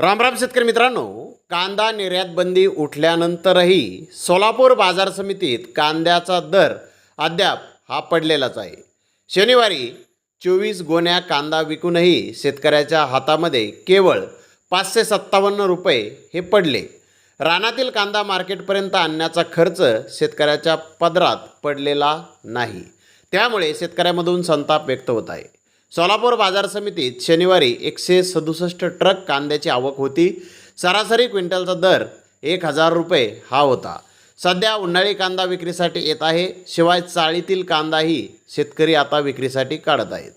रामराम शेतकरी मित्रांनो कांदा निर्यात बंदी उठल्यानंतरही सोलापूर बाजार समितीत कांद्याचा दर अद्याप हा पडलेलाच आहे. शनिवारी चोवीस गोण्या कांदा विकूनही शेतकऱ्याच्या हातामध्ये केवळ पाचशे सत्तावन्न रुपये हे पडले. रानातील कांदा मार्केटपर्यंत आणण्याचा खर्च शेतकऱ्याच्या पदरात पडलेला नाही. त्यामुळे शेतकऱ्यामधून संताप व्यक्त होत आहे. सोलापूर बाजार समितीत शनिवारी एकशे सदुसष्ट ट्रक कांद्याची आवक होती. सरासरी क्विंटलचा दर एक हजार रुपये हा होता. सध्या उन्हाळी कांदा विक्रीसाठी येत आहे शिवाय चाळीतील कांदाही शेतकरी आता विक्रीसाठी काढत आहेत.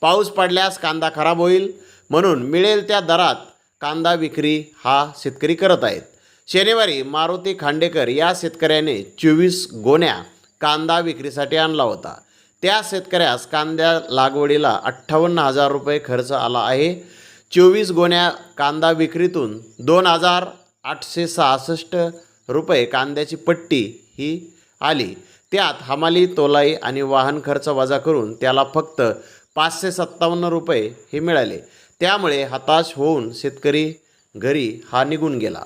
पाऊस पडल्यास कांदा खराब होईल म्हणून मिळेल त्या दरात कांदा विक्री हा शेतकरी करत आहेत. शनिवारी मारुती खांडेकर या शेतकऱ्याने चोवीस गोण्या कांदा विक्रीसाठी आणला होता. त्या शेतकऱ्यास कांद्या लागवडीला अठ्ठावन्न हजार रुपये खर्च आला आहे. चोवीस गोण्या कांदा विक्रीतून दोन हजार आठशे सहासष्ट रुपये कांद्याची पट्टी ही आली. त्यात हमाली तोलाई आणि वाहन खर्च वजा करून त्याला फक्त पाचशे सत्तावन्न रुपये हे मिळाले. त्यामुळे हताश होऊन शेतकरी घरी हा निघून गेला.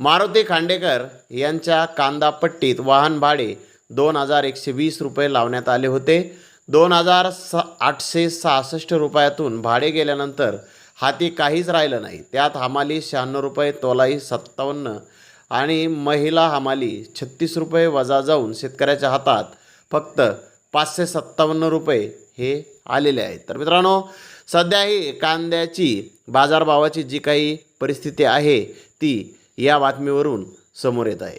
मारुती खांडेकर यांच्या कांदा पट्टीत वाहन भाडे दोन हजार एकशे वीस रुपये लावण्यात आले होते. दोन हजार स आठशे सहासष्ट रुपयातून भाडे गेल्यानंतर हाती काहीच राहिलं नाही. त्यात हमाली शहाण्णव रुपये तोलाई सत्तावन्न आणि महिला हमाली छत्तीस रुपये वजा जाऊन शेतकऱ्याच्या हातात फक्त पाचशे सत्तावन्न रुपये हे आलेले आहेत. तर मित्रांनो सध्या ही कांद्याची बाजारभावाची जी काही परिस्थिती आहे ती या बातमीवरून समोर येत आहे.